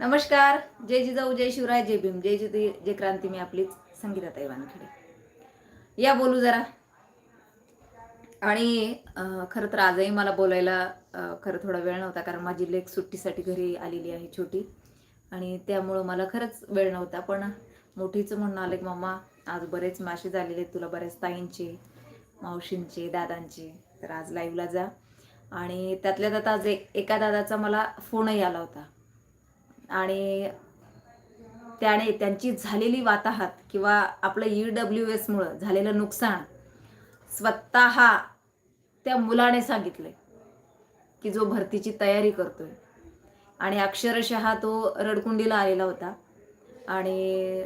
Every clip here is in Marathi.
नमस्कार. जय जिजाऊ जय शिवराय जय भीम. जय जिथे जय क्रांती. मी आपलीच संगीता वानखेडे. या बोलू जरा. आणि खरं तर आजही मला बोलायला खरं थोडा वेळ नव्हता कारण माझी लेख सुट्टीसाठी घरी आलेली आहे छोटी. आणि त्यामुळं मला खरंच वेळ नव्हता. पण मोठीचं म्हणणं आलं की मम्मा आज बरेच मासे झालेले आहेत. तुला बऱ्याच ताईंचे मावशींचे दादांचे. तर आज लाईव्हला जा. आणि त्यातल्या त्यात आज एक एका दादाचा मला फोनही आला होता. आणि त्याने त्यांची झालेली वाताहत किंवा आपलं ई डब्ल्यू एसमुळं झालेलं नुकसान स्वतः त्या मुलाने सांगितलंय की जो भरतीची तयारी करतोय. आणि अक्षरशः तो रडकुंडीला आलेला होता. आणि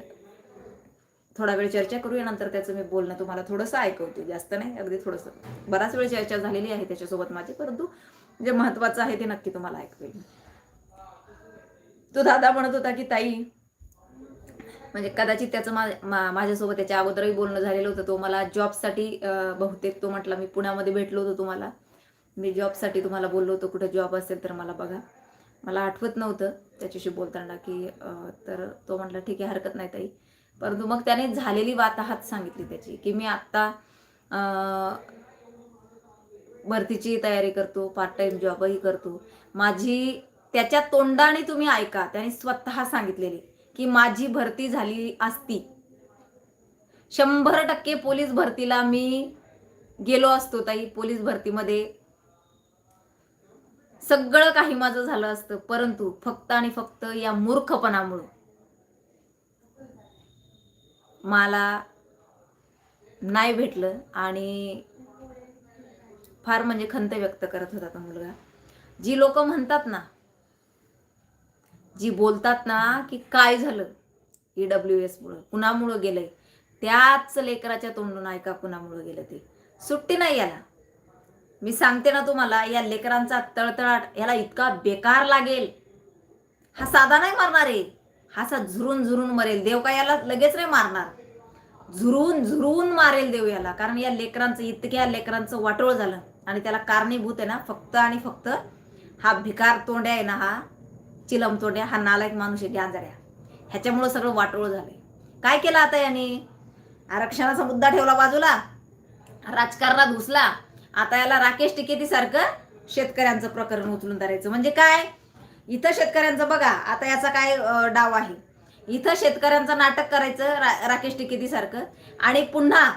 थोडा वेळ चर्चा करूया नंतर त्याचं मी बोलणं तुम्हाला थोडंसं ऐकवते. जास्त नाही अगदी थोडंसं. बराच वेळ चर्चा झालेली आहे त्याच्यासोबत माझी परंतु जे महत्त्वाचं आहे ते नक्की तुम्हाला ऐकवेल. तो दादा म्हणत होता की ताई म्हणजे कदाचित त्याचं मा माझ्यासोबत त्याच्या अगोदरही बोलणं झालेलं होतं. तो मला जॉबसाठी बहुतेक तो म्हटला मी पुण्यामध्ये भेटलो होतो तुम्हाला. मी जॉबसाठी तुम्हाला बोललो होतो. कुठं जॉब असेल तर मला बघा. मला आठवत नव्हतं त्याच्याशी बोलताना की तर तो म्हटला ठीक आहे हरकत नाही ताई. परंतु मग त्याने झालेली वाताहत सांगितली त्याची की मी आत्ता भरतीची तयारी करतो पार्ट टाइम जॉबही करतो. माझी त्याच्या तोंडाने तुम्ही ऐका. त्याने स्वतः सांगितलेली की माझी भरती झाली असती. शंभर टक्के पोलीस भरतीला मी गेलो असतो ताई. पोलीस भरतीमध्ये सगळं काही माझं झालं असतं. परंतु फक्त आणि फक्त या मूर्खपणामुळं मला नाही भेटलं आणि फार म्हणजे खंत व्यक्त करत होता तो मुलगा. जी लोक म्हणतात ना जी बोलतात ना की काय झालं ई डब्ल्यू एस मुळे कुणामुळं गेलंय? त्याच लेकराच्या तोंडून ऐका कुणामुळं गेलं ते. सुट्टी नाही याला. मी सांगते ना तुम्हाला या लेकरांचा तळतळाट याला इतका बेकार लागेल. हा साधा नाही मारणार आहे. हा असा झुरून झुरून मरेल. देव काय याला लगेच नाही मारणार? झुरून झुरून मारेल देव याला. कारण या लेकरांचं इतक्या लेकरांचं वाटोळ झालं. आणि त्याला कारणीभूत आहे ना फक्त आणि फक्त हा भिकार तोंड्या आहे ना हा. चिलम तोंड्या हा नालायक माणूस आहे गांजाऱ्या. ह्याच्यामुळं सगळं वाटोळ झालंय. काय केलं आता याने? आरक्षणाचा मुद्दा ठेवला बाजूला. राजकारणात घुसला. आता याला राकेश टिकेती सारखं शेतकऱ्यांचं प्रकरण उचलून धरायचं. म्हणजे काय? इथं शेतकऱ्यांचं बघा आता याचा काय डाव आहे. इथं शेतकऱ्यांचं नाटक करायचं रा, राकेश टिकेती सारखं. आणि पुन्हा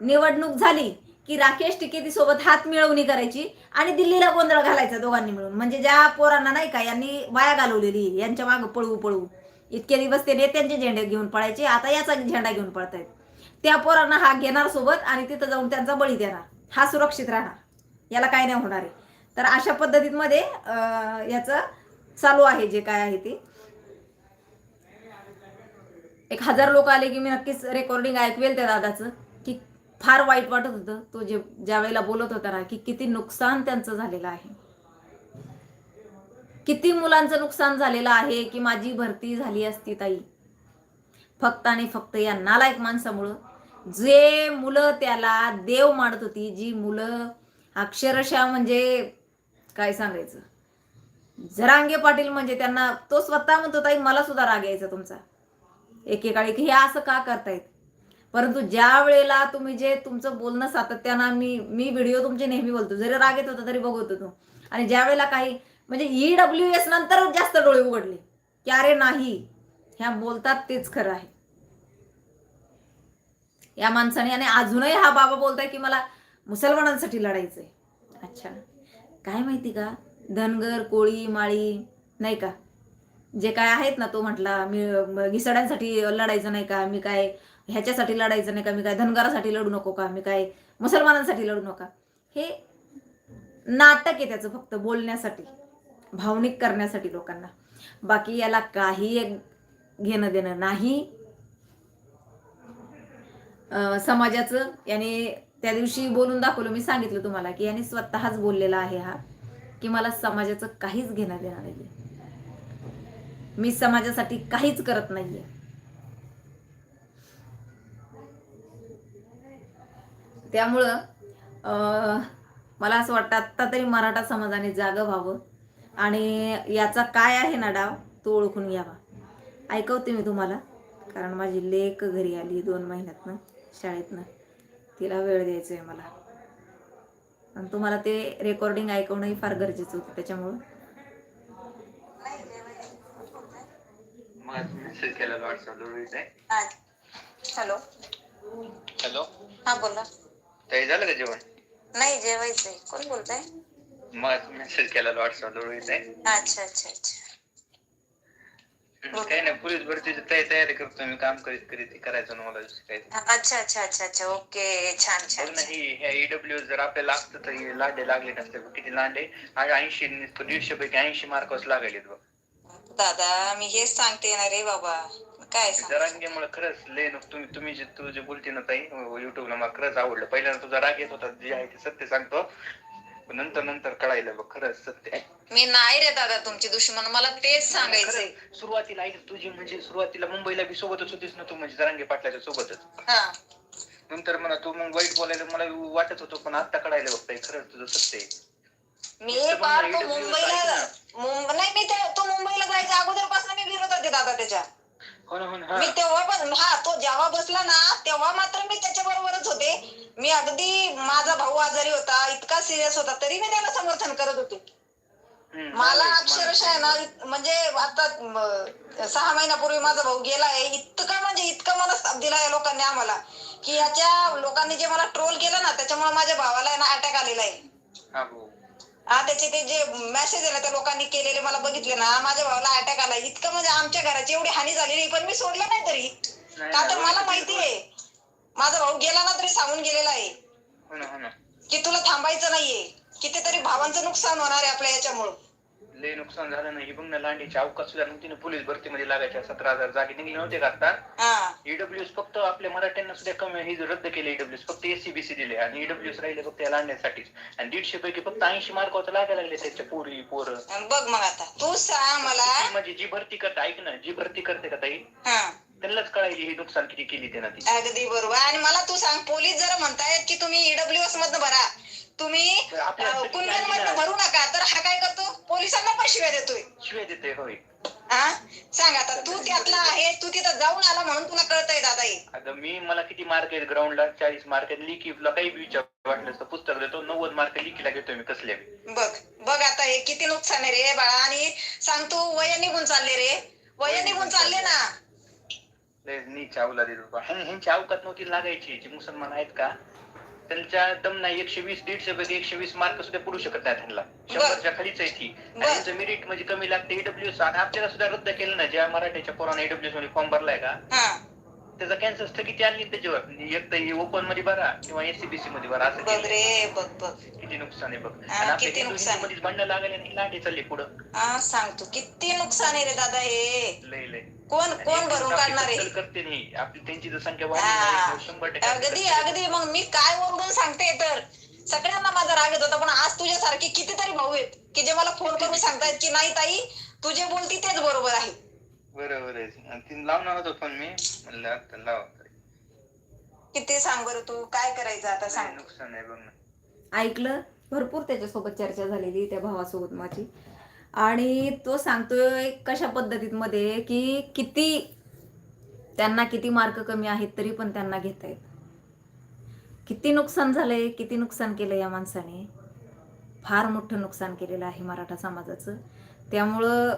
निवडणूक झाली की राकेश टिकेती सोबत हात मिळवणी करायची आणि दिल्लीला गोंधळ घालायचा दोघांनी मिळून. म्हणजे ज्या पोरांना नाही का यांनी वाया घालवलेली यांच्या मागं पळवू पळवू. इतके दिवस ते नेत्यांचे झेंडे घेऊन पळायचे आता याचा झेंडा घेऊन पळतायत. त्या पोरांना हा घेणार सोबत आणि तिथं जाऊन त्यांचा बळी देणार. हा सुरक्षित राहणार. याला काय नाही होणार आहे. तर अशा पद्धतीमध्ये अं, याचं चालू आहे जे काय आहे ते. एक हजार लोक आले की मी नक्कीच रेकॉर्डिंग ऐकवेल त्या दादाचं. फार वाईट वाटत होतं. तो जे ज्या वेळेला बोलत होता ना की किती नुकसान त्यांचं झालेलं आहे. किती मुलांचं नुकसान झालेलं आहे की माझी भरती झाली असती ताई. फक्त आणि फक्त या नालायक माणसामुळं. जे मुलं त्याला देव मानत होती जी मुलं अक्षरशः म्हणजे काय सांगायचं? झरांगे पाटील म्हणजे त्यांना तो स्वतः म्हणतो ताई मला सुद्धा राग यायचा तुमचा. एकेकाळी की हे असं का करतायत? परंतु ज्या वेळेला तुम्ही जे तुमचं बोलणं सातत्यानं मी मी व्हिडिओ तुमचे नेहमी बोलतो. जरी राग येत होता तरी बघत होतो. आणि ज्या वेळेला काही म्हणजे ई डब्ल्यू एस नंतर जास्त डोळे उघडले. की अरे नाही ह्या बोलतात तेच खरं आहे. या माणसाने आणि अजूनही हा बाबा बोलताय की मला मुसलमानांसाठी लढायचंय. अच्छा. काय माहिती का? धनगर कोळी माळी नाही का? जे काय आहेत ना तो म्हटला मी म, घिसाड्यांसाठी लढायचं नाही का? मी काय ह्याच्यासाठी लढायचं नाही का? मी काय धनगरासाठी लढू नको का? मी काय मुसलमानांसाठी लढू नका? हे नाटक आहे त्याचं फक्त बोलण्यासाठी भावनिक करण्यासाठी लोकांना. बाकी याला काही एक घेणं देणं नाही. समाजाचं याने त्या दिवशी बोलून दाखवलं मी सांगितलं तुम्हाला की याने स्वतःच बोललेला आहे हा की मला समाजाचं काहीच घेणं देणार नाहीये. मी समाजासाठी काहीच करत नाहीये. त्यामुळं अं, मला असं वाटतं आत्ता तरी मराठा समाजाने जागं व्हावं. आणि याचा काय आहे ना डाव तो ओळखून घ्यावा. ऐकवते मी तुम्हाला कारण माझी लेक घरी आली दोन महिन्यातनं शाळेतनं. तिला वेळ द्यायचा आहे मला. आणि तुम्हाला ते रेकॉर्डिंग ऐकवणंही फार गरजेचं होतं त्याच्यामुळं. हा. हॅलो. हॅलो. हा बोला. ताई झालं का जेवण नाही जेवायचंय कोण बोलताय मग मेसेज केला व्हॉट्सअपवर अच्छा अच्छा अच्छा। काही नाही पोलीस भरतीची तयारी तयारी करतो मी काम करीत करीत करायचं ना मला दुसरं काही अच्छा अच्छा अच्छा अच्छा ओके छान छान छान. ईडब्ल्यू जर आपल्याला लागतं तर हे लांडे लागले नसते बघ. किती लांडे। आणि ऐंशी दीडशे पैकी ऐंशी मार्कच लागले बघ। दादा मी हेच सांगते ना रे बाबा. काय सांग जरांगेमुळे खरंच लय तुम्ही तुम्ही जे तू जे बोलते ना ताई युट्यूबला मला खरंच आवडलं. पहिल्यांदा तुझा राग येत होता जे आहे ते सत्य सांगतो. नंतर नंतर कळायला बग खरंच सत्य आहे. मी नाही रे दादा तुमची दुश्मन मला तेच सांगायचंय. खरं, सुरुवातीला ऐक तुझी म्हणजे सुरुवातीला मुंबईला बी सोबतच होतीस ना तू म्हणजे जरांगे पाटलाच्या सोबतच. हा. नंतर मला तू मग वाईट बोलायला मला वाटत होतो पण आता कळायला बघताय खरंच तुझं सत्य आहे. मी पण पार मुंबईला नाही मुंब- नाही मी त्या- तो मुंबईला जायच्या अगोदरपासून मी विरोधात आहे दादा त्याच्या. हो हो मी तेव्हा पण हा तो जेव्हा बसला ना तेव्हा मात्र मी त्याच्या बरोबरच होते. मी अगदी माझा भाऊ आजारी होता इतका सिरियस होता तरी मी त्याला समर्थन करत होते. मला अक्षरशः आहे ना म्हणजे आता सहा महिन्यापूर्वी माझा भाऊ गेलाय इतका म्हणजे इतका मनस्ताप दिला या लोकांनी आम्हाला की याच्या लोकांनी जे मला ट्रोल केलं ना त्याच्यामुळे माझ्या भावाला आहे ना अटॅक आलेला आहे. हा त्याचे ते जे मेसेज आहे ना त्या लोकांनी केलेले मला बघितले ना माझ्या भावाला अटॅक आला. इतकं म्हणजे आमच्या घराची एवढी हानी झालेली पण मी सोडलं नाही तरी. का तर मला. माहिती आहे. माझा भाऊ गेला ना तरी सांगून गेलेला आहे. हो हो ना. की तुला थांबायचं नाहीये. कितीतरी भावांचं नुकसान होणार आहे आपल्या याच्यामुळं. लय नुकसान झालं नाही बघ ना लांडीची अवकाश सुद्धा नव्हती ना पोलीस भरतीमध्ये लागायच्या सतरा हजार जागे निघले नव्हते का आता? हा. ईडब्ल्यूएस फक्त आपल्या मराठ्यांना सुद्धा कमी हे रद्द केले ईडब्ल्यूएस फक्त एससीबीसी दिले आणि ईडब्ल्यूएस राहिले फक्त या लांडण्यासाठीच. आणि दीडशे पैकी फक्त ऐंशी मार्कावर लागायला लागले त्याच्या पोरी पोरं. बघ मग आता तू सांग मला. ती म्हणजे जी भरती करते ऐक ना जी भरती करते का ताई? हा. त्यांनाच कळायली हे नुकसान किती केली त्यांना ती. अगदी बरोबर. आणि मला तू सांग पोलीस जर म्हणतायत की तुम्ही ईडब्ल्यू एस मधनं भरा. तुम्ही ना. भरू नका. तर हा काय करतो? पोलिसांना पण शिव्या देतोय. शिवाय देते होय. हा? सांग आता तू त्यातला आहे तू तिथं जाऊन आला म्हणून तुला कळतंय दादा आता मी मला किती मार्क आहेत ग्राउंडला चाळीस मार्क आहेत. लिखीला काही बी विचार वाटलं तर पुस्तक देतो. नव्वद मार्क लिखीला घेतोय मी कसल्या बी बघ बघ आता हे किती नुकसान आहे रे बाळा. आणि सांग तू वय निघून चालले रे. वय निघून चालले ना. नीच अवला देतो ह्यांची अवकात नव्हती लागायची. जे मुसलमान आहेत का? त्यांच्या दम नाही एकशे वीस दीडशे पैकी एकशे वीस मार्क सुद्धा पुरू शकत नाही त्यांना. शंभरच्या खालीच आहे ती. त्यांचं मेरिट म्हणजे कमी लागते. ईडब्ल्यूएस आणि आपल्याला सुद्धा रद्द केलं ना ज्या मराठीच्या पोराने ईडब्ल्यूएसमध्ये फॉर्म भरलाय का? हा. त्याचा कॅन्सर स्थगिती आणली त्याच्यावर. एक तर ओपनमध्ये भरा किंवा एससीबीसी मध्ये भरा असं बघ. रे बघ बघ. किती नुकसान आहे बघ. आणि आपल्या किती हिंदू नुकसान? आहे. मध्येच भांडणं लागले नाही लांडी चालली पुढं. हा सांग तू किती नुकसान आहे रे दादा हे? लय लय. कोण आणि कोण भरून आपली काढणार आहे? कत्तल करते नाही आपली त्यांची जर संख्या वाढली हा. शंभर टक्के अगदी अगदी. मग मी काय ओरडून सांगते तर? सगळ्यांना माझा राग येत होता पण आज तुझ्यासारखे कितीतरी भाऊ आहेत की जे मला फोन करून सांगतायत की नाही ताई तू जे बोलती तेच बरोबर आहे. बरोबर. आणि तिने लावणार होतो पण मी. म्हणलं आता लावा किती सांग बरं तू काय करायचं आता सांग. नुकसान आहे बघ ना. ऐकलं? भरपूर त्याच्यासोबत चर्चा झालेली त्या भावासोबत माझी. आणि तो सांगतोय कशा पद्धतीत मध्ये की किती त्यांना किती मार्क कमी आहेत तरी पण त्यांना घेता येत किती नुकसान झालंय किती नुकसान केलं या माणसाने. फार मोठं नुकसान केलेलं आहे मराठा समाजाचं. त्यामुळं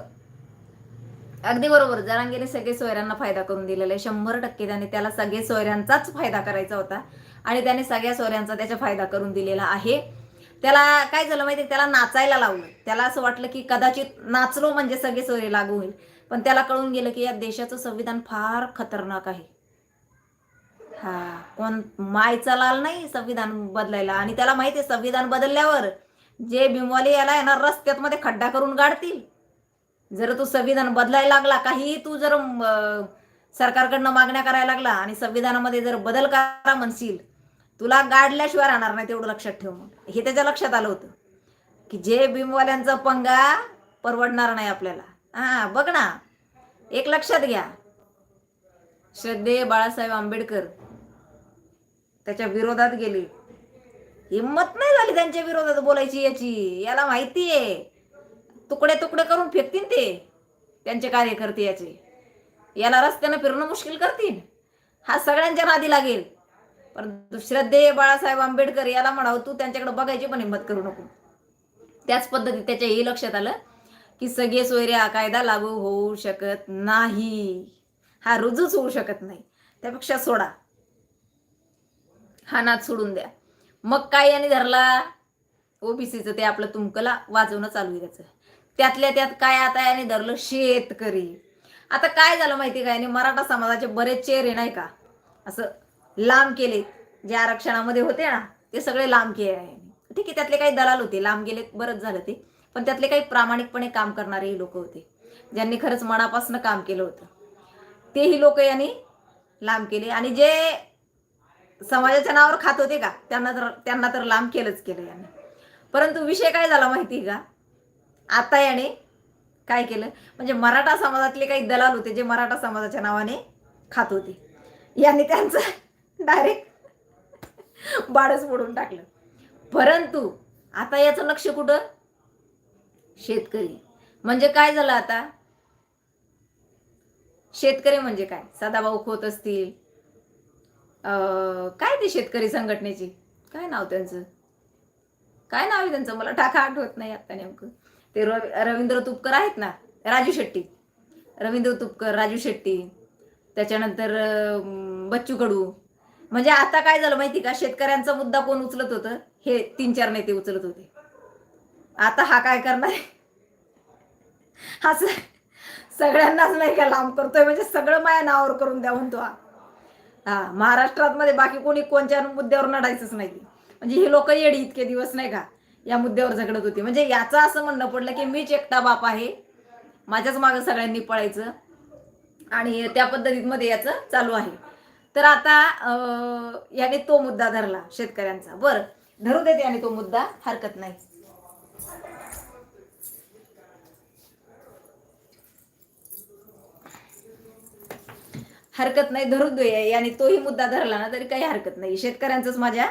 अगदी बरोबर. जरांगेने सगळे सोयऱ्यांना फायदा करून दिलेला आहे. शंभर टक्के त्याने त्याला सगळे सोयऱ्यांचाच फायदा करायचा होता. आणि त्याने सगळ्या सोयऱ्यांचा त्याचा फायदा करून दिलेला आहे. त्याला काय झालं माहिती त्याला नाचायला लावलं. त्याला असं वाटलं की कदाचित नाचलो म्हणजे सगळे सोयरे लागू होईल. पण त्याला कळून गेलं की या देशाचं संविधान फार खतरनाक आहे. हा कोण मायचा लाल नाही संविधान बदलायला. आणि त्याला माहिती आहे संविधान बदलल्यावर जे भीमवाले याला येणार रस्त्यात मध्ये खड्डा करून गाडतील. जर तू संविधान बदलायला लागला काही तू जर सरकारकडनं मागण्या करायला लागला आणि संविधानामध्ये जर बदल करा म्हणशील तुला गाडल्याशिवाय राहणार नाही तेवढं लक्षात ठेव मग. हे त्याच्या लक्षात आलं होतं. की जे भीमवाल्यांचा पंगा परवडणार नाही आपल्याला. हा बघ ना. एक लक्षात घ्या. श्रद्धेय बाळासाहेब आंबेडकर त्याच्या विरोधात गेले. हिंमत नाही झाली त्यांच्या विरोधात बोलायची याची. याला माहिती आहे तुकडे तुकडे करून फेकतील ते त्यांचे कार्यकर्ते याचे. याला रस्त्यानं फिरणं मुश्किल करतील हा सगळ्यांच्या नादी लागेल. पण श्रद्धेय बाळासाहेब आंबेडकर याला म्हणावं तू त्यांच्याकडे बघायची पण हिंमत करू नको. त्याच पद्धतीत त्याच्या हे लक्षात आलं की सगळे सोयरे हा कायदा लागू होऊ शकत नाही. हा रुजूच होऊ शकत नाही. त्यापेक्षा सोडा. हा नाद सोडून द्या. मग काय याने धरला? ओबीसीचं ते आपलं तुमकला वाजवणं चालू आहे त्याचं. त्यातल्या त्यात काय आता याने धरलं? शेतकरी. आता काय झालं माहिती का याने? मराठा समाजाचे बरेच चेहरे नाही का? असं लांब केले. जे आरक्षणामध्ये होते ना ते सगळे लांब केले ठीक आहे त्यातले काही दलाल होते. लांब गेले बरंच झालं ते. पण त्यातले काही प्रामाणिकपणे काम करणारेही लोक होते. ज्यांनी खरंच मनापासून काम केलं होतं. तेही लोक यांनी लांब केले. आणि जे समाजाच्या नावावर खात होते का त्यांना तर त्यांना तर लांब केलंच केलं याने. परंतु विषय काय झाला माहिती आहे का? आता याने काय केलं? म्हणजे मराठा समाजातले काही दलाल होते जे मराठा समाजाच्या नावाने खात होते. याने त्यांचं डायरेक्ट बाडच फोडून टाकलं. परंतु आता याचं लक्ष कुठं? शेतकरी. म्हणजे काय झालं आता? शेतकरी म्हणजे काय? सदाभाऊ खोत असतील. अं, काय ते शेतकरी संघटनेची? काय नाव त्यांचं? काय नाव आहे त्यांचं? मला टाका आठवत नाही आता नेमकं. ते रवींद्र तुपकर आहेत ना राजू शेट्टी. रवींद्र तुपकर राजू शेट्टी. त्याच्यानंतर बच्चू कडू. म्हणजे आता काय झालं माहिती का? शेतकऱ्यांचा मुद्दा कोण उचलत होतं? हे तीन चार नेते उचलत होते. आता हा काय करणार हा सगळ्यांनाच नाही का लांब करतोय? म्हणजे सगळं माया नावावर करून द्या म्हणतो हा. हा महाराष्ट्रात मध्ये बाकी कोणी कोणत्या मुद्द्यावर लढायचंच नाही. म्हणजे हे लोक येडी इतके दिवस नाही का? या मुद्द्यावर झगडत होती. म्हणजे याचं असं म्हणणं पडलं की मीच एकटा बाप आहे. माझ्याच मागं सगळ्यांनी पळायचं. आणि त्या पद्धतीमध्ये याचं चालू आहे. तर आता याने तो मुद्दा धरला शेतकऱ्यांचा. बरं धरू देते याने तो मुद्दा. हरकत नाही. हरकत नाही धरू दे याने तोही मुद्दा धरला ना तरी काही हरकत नाही. शेतकऱ्यांचाच माझ्या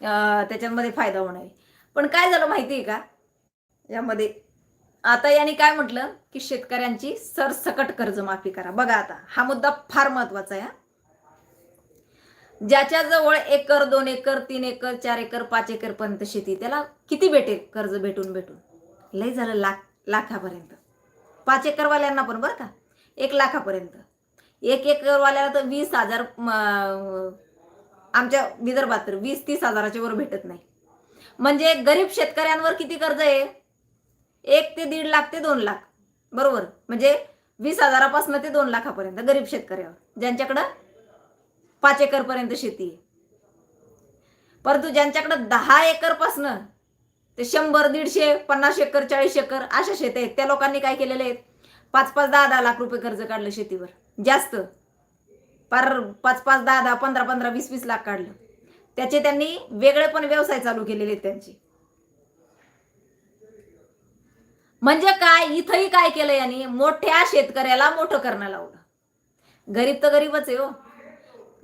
त्याच्यामध्ये फायदा होणार आहे. पण काय झालं माहिती आहे का? यामध्ये. आता याने काय म्हटलं? की शेतकऱ्यांची सरसकट कर्जमाफी करा. बघा आता हा मुद्दा फार महत्त्वाचा आहे हा. ज्याच्या जवळ एकर दोन एकर तीन एकर चार एकर पाच एकर पर्यंत शेती त्याला किती भेटेल कर्ज भेटून भेटून? लय झालं लाख लाखापर्यंत. पाच एकरवाल्यांना पण बरं का? एक लाखापर्यंत. एक एकरवाल्याला तर वीस हजार आमच्या विदर्भात तर वीस तीस हजाराच्या वर भेटत नाही. म्हणजे गरीब शेतकऱ्यांवर किती कर्ज आहे? एक ते दीड लाख ते दोन लाख. बरोबर? म्हणजे वीस हजारापासून ते दोन लाखापर्यंत गरीब शेतकऱ्यावर ज्यांच्याकडं पाच एकर पर्यंत शेती आहे. परंतु ज्यांच्याकडं दहा एकर पासनं ते शंभर दीडशे पन्नास एकर चाळीस एकर अशा शेत आहेत त्या लोकांनी काय केलेले आहेत? पाच पाच दहा दहा लाख रुपये कर्ज काढलं शेतीवर. जास्त. पार पाच पाच दहा दहा पंधरा पंधरा वीस वीस लाख काढलं. त्याचे त्यांनी वेगळे पण व्यवसाय चालू केलेले आहेत त्यांचे. म्हणजे काय? इथंही काय केलं यांनी? मोठ्या शेतकऱ्याला मोठं करणं लावलं. गरीब तर गरीबच आहे हो.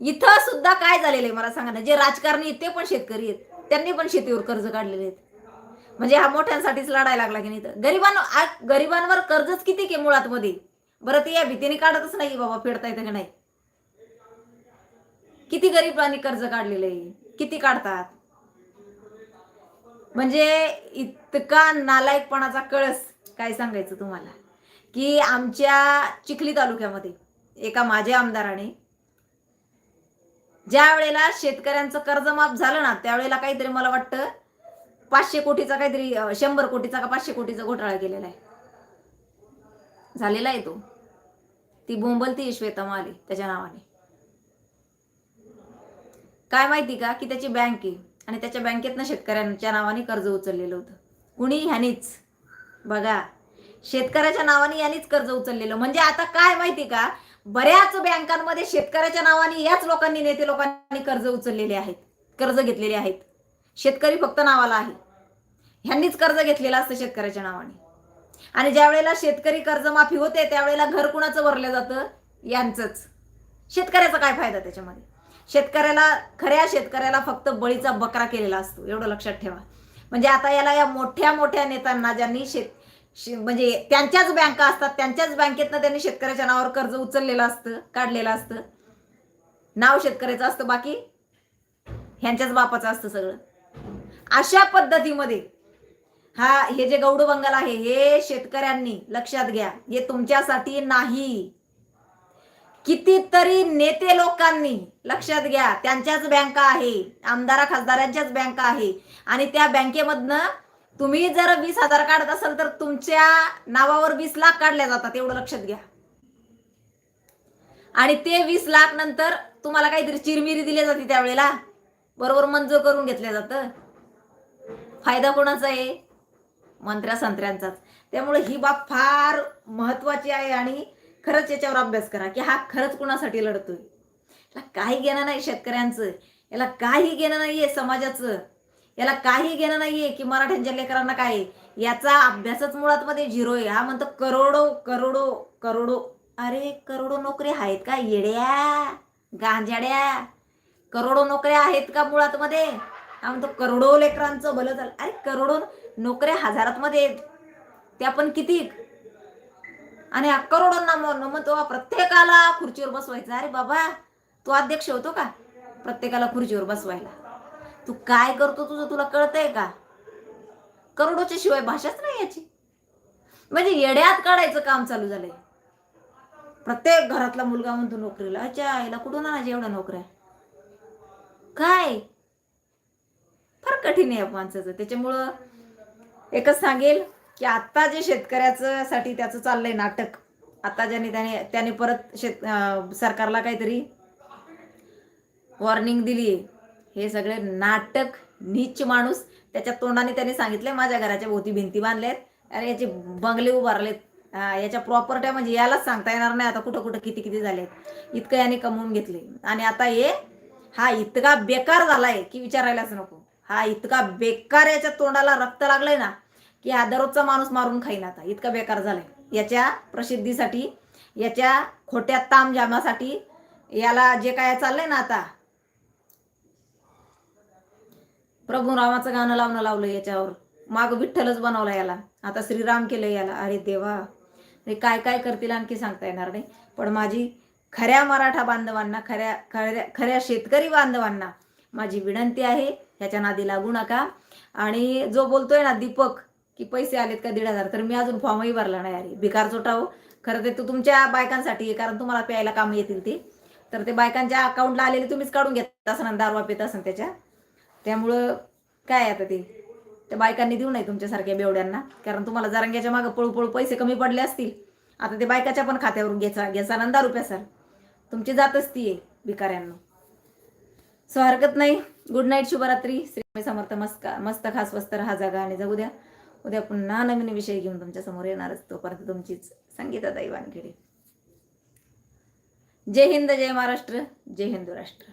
इथं सुद्धा काय झालेलं आहे? मला सांगा ना. जे राजकारणी आहेत ते पण शेतकरी आहेत. त्यांनी पण शेतीवर कर्ज काढलेले आहेत. म्हणजे हा मोठ्यांसाठीच लढायला लागला की नाही तर गरिबांना गरिबांवर कर्जच किती के मुळात मध्ये बरं ते या भीतीने काढतच नाही बाबा फेडता येतं की नाही? किती गरिबांनी कर्ज काढलेलं आहे? किती काढतात? म्हणजे इतका नालायकपणाचा कळस काय सांगायचं तुम्हाला? की आमच्या चिखली तालुक्यामध्ये एका माझ्या आमदाराने ज्या वेळेला शेतकऱ्यांचं कर्ज माफ झालं ना त्यावेळेला काहीतरी मला वाटतं पाचशे कोटीचा काहीतरी शंभर कोटीचा का पाचशे कोटीचा घोटाळा केलेला आहे. झालेला आहे तो. ती बोंबलती श्वेता माले त्याच्या नावाने. काय माहिती का? की त्याची बँक आहे. आणि त्याच्या बँकेतनं शेतकऱ्यांच्या नावाने कर्ज उचललेलं होतं. कुणी? ह्यानीच. बघा. शेतकऱ्याच्या नावाने यांनीच कर्ज उचललेलं. म्हणजे आता काय माहिती का? बऱ्याच बँकांमध्ये शेतकऱ्याच्या नावाने याच लोकांनी नेते लोकांनी कर्ज उचललेले आहेत. कर्ज घेतलेले आहेत. शेतकरी फक्त नावाला आहे. ह्यांनीच कर्ज घेतलेलं असतं शेतकऱ्याच्या नावाने. आणि ज्या वेळेला शेतकरी कर्जमाफी होते त्यावेळेला घर कुणाचं भरलं जातं? यांचंच. शेतकऱ्याचा काय फायदा त्याच्यामध्ये? शेतकऱ्याला खऱ्या शेतकऱ्याला फक्त बळीचा बकरा केलेला असतो एवढं लक्षात ठेवा. म्हणजे आता याला या मोठ्या मोठ्या नेत्यांना ज्यांनी शेत शे- म्हणजे त्यांच्याच बँका असतात त्यांच्याच बँकेतनं त्यांनी शेतकऱ्याच्या नावावर कर्ज उचललेलं असतं काढलेलं असतं. नाव शेतकऱ्याचं असतं बाकी ह्यांच्याच बापाचं असतं सगळं. अशा पद्धतीमध्ये हा हे जे गौड बंगाल आहे हे शेतकऱ्यांनी लक्षात घ्या हे तुमच्यासाठी नाही. कितीतरी नेते लोकांनी लक्षात घ्या त्यांच्याच बँका आहे आमदारा खासदारांच्याच बँका आहे. आणि त्या बँकेमधनं तुम्ही जर वीस हजार काढत असाल तर तुमच्या नावावर वीस लाख काढल्या जातात एवढं लक्षात घ्या. आणि ते वीस लाख नंतर तुम्हाला काहीतरी चिरमिरी दिली जाते त्यावेळेला. बरोबर मंजूर करून घेतलं जातं. फायदा कोणाचा आहे? मंत्र्या संत्र्यांचाच त्यामुळे ही बाब फार महत्वाची आहे आणि खरंच याच्यावर अभ्यास करा की हा खरंच कुणासाठी लढतोय? याला काही घेणं नाही शेतकऱ्यांचं. याला काही घेणं नाहीये समाजाचं. याला काही घेणं नाहीये की मराठ्यांच्या लेकरांना काय आहे. याचा अभ्यासच मुळात मध्ये झिरो आहे. हा म्हणतो करोडो करोडो करोडो. अरे करोडो नोकरी आहेत का येड्या गांजाड्या? करोडो नोकऱ्या आहेत का मुळात मध्ये? हा म्हणतो करोडो लेकरांचं भलं झालं. अरे करोडो नोकऱ्या हजारात मध्ये आहेत. त्या पण किती? आणि हा करोडोंना म्हणून तो प्रत्येकाला खुर्चीवर बसवायचा. अरे बाबा तू अध्यक्ष होतो का? प्रत्येकाला खुर्चीवर बसवायला. तू काय करतो तुझं? तुला कळतंय का? करोडोच्या शिवाय भाषाच नाही याची. म्हणजे येड्यात काढायचं काम चालू झालंय. प्रत्येक घरातला मुलगा म्हणतो नोकरीला अच्छा आईला कुठून आणायचे एवढ्या नोकऱ्या? काय? फार कठीण आहे या माणसाचं. त्याच्यामुळं एकच सांगेल की आता जे शेतकऱ्याचं साठी त्याचं चाललंय नाटक आता ज्याने त्याने त्याने परत शेत सरकारला काहीतरी वॉर्निंग दिली हे सगळे नाटक नीच माणूस त्याच्या तोंडाने त्याने सांगितलंय माझ्या घराच्या भोवती भिंती बांधल्यात. अरे याचे बंगले उभारलेत. हा, याच्या प्रॉपर्ट्या म्हणजे यालाच सांगता येणार नाही आता कुठं कुठं किती किती झालेत. इतकं याने कमवून घेतले. आणि आता हे हा इतका बेकार झालाय की विचारायलाच नको. हा इतका बेकार याच्या तोंडाला रक्त लागलंय ना की हा दररोजचा माणूस मारून खाईन आता. इतका बेकार झालाय. याच्या प्रसिद्धीसाठी याच्या खोट्या तामजामासाठी याला जे काय चाललंय ना आता प्रभू रामाचं गाणं लावणं लावलं याच्यावर. माग विठ्ठलच बनवला याला. आता श्रीराम केलं याला. अरे देवा. हे काय काय करतील आणखी सांगता येणार नाही. पण माझी खऱ्या मराठा बांधवांना खऱ्या खऱ्या खऱ्या शेतकरी बांधवांना माझी विनंती आहे ह्याच्या नादी लागू नका. आणि जो बोलतोय ना दीपक की पैसे आलेत का दीड हजार? तर मी अजून फॉर्मही भरला नाही अरे. भिकार चोटाव. खरं ते तू तुमच्या बायकांसाठी आहे कारण तुम्हाला प्यायला काम येतील ते. तर ते बायकांच्या अकाउंटला आलेले तुम्हीच काढून घेत असणार दारवा पित असाल त्याच्या. त्यामुळं काय आता ते? त्या बायकांनी देऊ नये तुमच्यासारख्या बेवड्यांना कारण तुम्हाला जरांग्याच्या मागं पळू पळू पैसे कमी पडले असतील. आता ते बायकाच्या पण खात्यावरून घ्यायचा घ्यायचा नंदा रुपया सर तुमची जातच ती आहे भिकाऱ्यांना. सो हरकत नाही. गुड नाईट शुभरात्री. श्री समर्थ मस्त मस्त खास वस्त्र हा जागा आणि जाऊ द्या. उद्या पुन्हा नवीन विषय घेऊन तुमच्यासमोर येणार येणारच तोपर्यंत तुमचीच संगीता दैवानखेडे जय हिंद जय महाराष्ट्र जय हिंदू राष्ट्र.